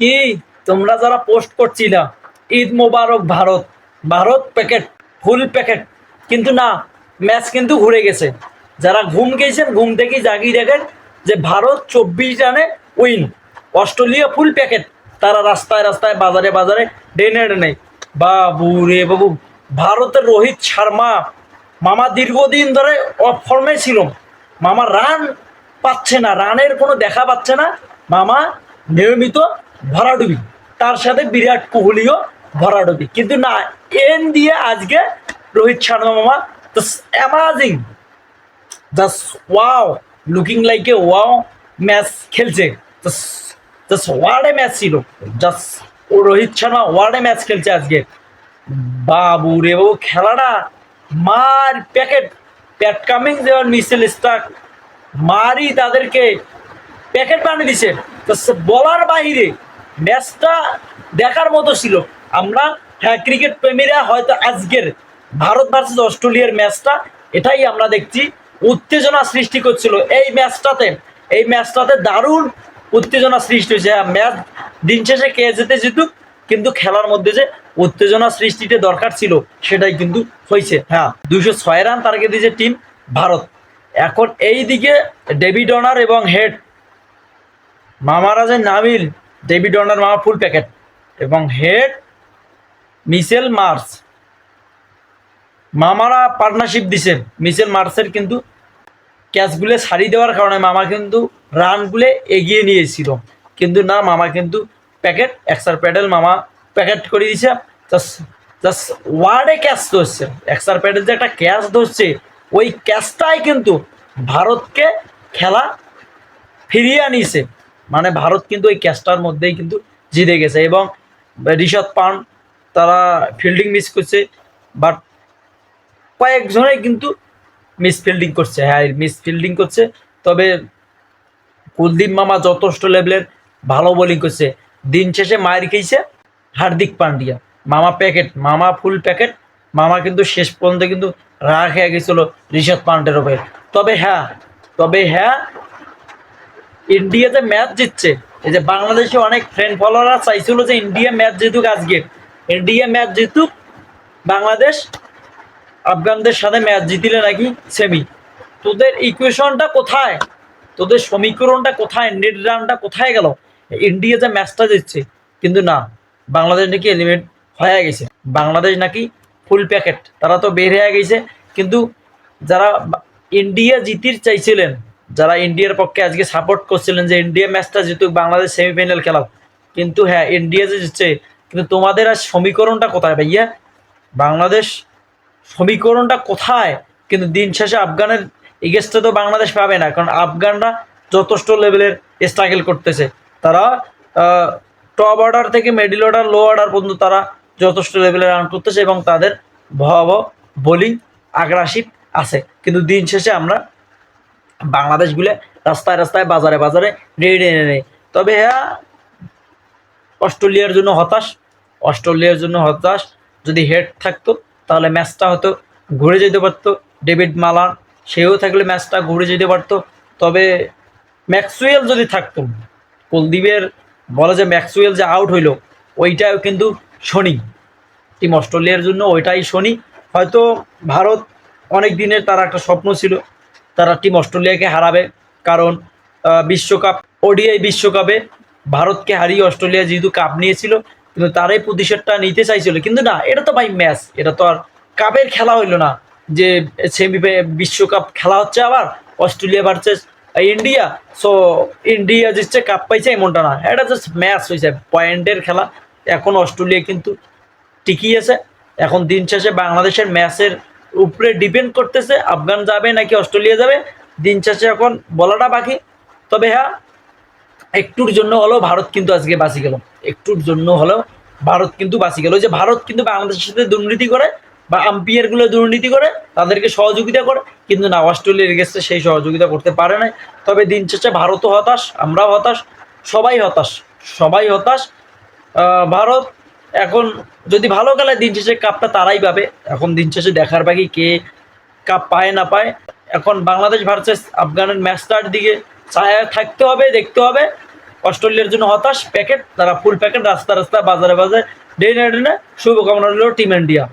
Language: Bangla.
কি? তোমরা যারা পোস্ট করছিলা, Eid Mubarak Bharat Bharat packet full packet কিন্তু না ম্যাচ কিন্তু ঘুরে গেছে। যারা ঘুম গেছেন, ঘুম থেকেই জাগিয়ে দেখেন যে ভারত চব্বিশ রানে উইন অস্ট্রেলিয়া ফুল প্যাকেট তারা রাস্তায় রাস্তায়, বাজারে বাজারে ডেনে ডেনে বাবু রে বাবু, ভারতের রোহিত শর্মা, মামা দীর্ঘদিন ধরে অফ ফর্মে ছিল। মামা রান পাচ্ছে না রানের কোনো দেখা পাচ্ছে না। মামা নিয়মিত ভরাডুবি। তার সাথে বিরাট কোহলিও ভরাডুবি। কিন্তু না, এন দিয়ে আজকে রোহিত শর্মা মামা amazing just wow looking like a wow match খেলছে। জাস্ট ওয়ার্ডে ম্যাচ ছিল। জাস্ট ও রোহিত শর্মা ওয়ার্ডে ম্যাচ খেলছে আজকে। বাবু রে বাবু খেলাটা, মার প্যাকেট। প্যাট কামিং যেমন মিসেল স্টাক মারি তাদেরকে প্যাকেট বানিয়ে দিছে। বলার বাইরে ম্যাচটা দেখার মতো ছিল। আমরা হ্যাঁ ক্রিকেট প্রেমীরা হয়তো আজকের ভারত ভার্সেস অস্ট্রেলিয়ার ম্যাচটা, এটাই আমরা দেখছি। উত্তেজনা সৃষ্টি করছিল। এই ম্যাচটাতে এই ম্যাচটাতে দারুণ উত্তেজনা সৃষ্টি হয়েছে। হ্যাঁ ম্যাচ দিন শেষে কে যেতে জিতুক, কিন্তু খেলার মধ্যে যে উত্তেজনা সৃষ্টিতে দরকার ছিল, সেটাই কিন্তু হয়েছে। হ্যাঁ দুশো ছয় রান টার্গেট দিয়েছে টিম ভারত। এখন এই দিকে ডেভিড অনার এবং হেড মামারা যে নামিল ডেভিড অনার মামা ফুল প্যাকেট এবং হেড মিসেল মার্স মামারা পার্টনারশিপ দিছে। মিসেল মার্সের কিন্তু ক্যাচগুলো সারি দেওয়ার কারণে মামা কিন্তু রানগুলো এগিয়ে নিয়েছিল। কিন্তু না, মামা কিন্তু প্যাকেট এক্সার প্যাডেল মামা প্যাকেট করে দিয়েছে। জাস্ট জাস্ট ওয়ার্ডে ক্যাচ ধরছে। এক্সার প্যাডেল যে একটা ক্যাচ ধরছে, ওই ক্যাচটাই কিন্তু ভারতকে খেলা ফিরিয়ে আনিছে মানে ভারত কিন্তু ওই ক্যাচটার মধ্যেই কিন্তু জিতে গেছে এবং ঋষভ পান, তারা ফিল্ডিং মিস করছে বাট কয়েকজনেই কিন্তু মিস ফিল্ডিং করছে। হ্যাঁ মিস ফিল্ডিং করছে, তবে কুলদীপ মামা যথেষ্ট লেভেলের ভালো বোলিং করছে। দিন শেষে মায়ের খেয়েছে হার্দিক পান্ডিয়া। মামা প্যাকেট মামা ফুল প্যাকেট মামা কিন্তু শেষ পর্যন্ত কিন্তু রাগ হয়ে গেছিল ঋষভ পান্ডের ওপরে তবে হ্যাঁ তবে হ্যাঁ ইন্ডিয়াতে ম্যাচ জিতছে, এই যে বাংলাদেশে অনেক ফ্রেন্ড ফলোয়াররা চাইছিল যে ইন্ডিয়া ম্যাচ জিতুক আজকে। ইন্ডিয়া ম্যাচ জিতুক, বাংলাদেশ আফগানদের সাথে ম্যাচ জিতিলে নাকি সেমি তোদের ইকুয়েশনটা কোথায়? তোদের সমীকরণটা কোথায়? নেট রানটা কোথায় গেল? ইন্ডিয়া যে ম্যাচটা জিতছে, কিন্তু না, বাংলাদেশ নাকি এলিমেন্ট হয়ে গেছে। বাংলাদেশ নাকি ফুল প্যাকেট তারা তো বের হয়ে গেছে। কিন্তু যারা ইন্ডিয়া জিতির চাইছিলেন যারা ইন্ডিয়ার পক্ষে আজকে সাপোর্ট করছিলেন যে ইন্ডিয়া ম্যাচটা জিতুক, বাংলাদেশ সেমিফাইনাল খেলাও। কিন্তু হ্যাঁ ইন্ডিয়া যে জিতছে, কিন্তু তোমাদের আর সমীকরণটা কোথায় ভাইয়া? বাংলাদেশ সমীকরণটা কোথায়? কিন্তু দিন শেষে আফগানের এগেস্টে তো বাংলাদেশ পাবে না, কারণ আফগানরা যথেষ্ট লেভেলের স্ট্রাগল করতেছে। তারা টপ অর্ডার থেকে মিডল অর্ডার লো অর্ডার পর্যন্ত তারা যথেষ্ট লেভেলে রান করতেছে এবং তাদের ভয়াবহ বোলিং আগ্রাসিভ আছে। কিন্তু দিন শেষে আমরা বাংলাদেশগুলো রাস্তায় রাস্তায়, বাজারে বাজারে রেডি এনে নেই তবে হ্যাঁ অস্ট্রেলিয়ার জন্য হতাশ, অস্ট্রেলিয়ার জন্য হতাশ। যদি হেড থাকতো, তাহলে ম্যাচটা হয়তো ঘুরে যেতে পারতো। ডেভিড মালান, সেও থাকলে ম্যাচটা ঘুরে যেতে পারতো। তবে ম্যাক্সওয়েল যদি থাকতো, কুলদীপের বলে যে ম্যাক্সওয়েল যে আউট হইল, ওইটাও কিন্তু শনি। টিম অস্ট্রেলিয়ার জন্য ওইটাই শনি। হয়তো ভারত অনেক দিনের তার একটা স্বপ্ন ছিল। তারা টিম অস্ট্রেলিয়াকে হারাবে। কারণ বিশ্বকাপ, ওডিআই বিশ্বকাপে ভারতকে হারিয়ে অস্ট্রেলিয়া যেহেতু কাপ নিয়েছিল, কিন্তু তারাই প্রতিশোধটা নিতে চাইছিল। কিন্তু না, এটা তো ভাই ম্যাচ এটা তো আর কাপের খেলা হইল না। যে সেমি বিশ্বকাপ খেলা হচ্ছে আবার, Australia versus India. So India জিতছে কাপ পাইছে এমনটা না। এটা জাস্ট ম্যাচ হয়েছে পয়েন্টের খেলা। এখন অস্ট্রেলিয়া কিন্তু টিকি আছে। এখন দিন শেষে বাংলাদেশের ম্যাচের উপরে ডিপেন্ড করতেছে, আফগান যাবে নাকি অস্ট্রেলিয়া যাবে, দিন শেষে এখন বলাটা বাকি। তবে হ্যাঁ একটুর জন্য হলেও ভারত কিন্তু আজকে বাঁচি গেল। একটুর জন্য হলেও ভারত কিন্তু বাঁচি গেল। যে ভারত কিন্তু বাংলাদেশের সাথে দুর্নীতি করে বা আম্পায়ারগুলো দুর্নীতি করে, তাদেরকে সহযোগিতা করে, কিন্তু না, অস্ট্রেলিয়ার গেছে, সেই সহযোগিতা করতে পারে না তবে দিন শেষে ভারতও হতাশ, আমরাও হতাশ, সবাই হতাশ সবাই হতাশ। ভারত এখন যদি ভালো খেলে দিন শেষে কাপটা তারাই পাবে। এখন দিন শেষে দেখার বাকি কে কাপ পায় না পায়। এখন বাংলাদেশ ভার্সেস আফগানের ম্যাচটার দিকে ছায়া থাকতে হবে, দেখতে হবে। অস্ট্রেলিয়ার জন্য হতাশ প্যাকেট তারা ফুল প্যাকেট রাস্তা রাস্তা, বাজারে বাজারে, ডেনে ডেনে শুভকামনা রইল টিম ইন্ডিয়া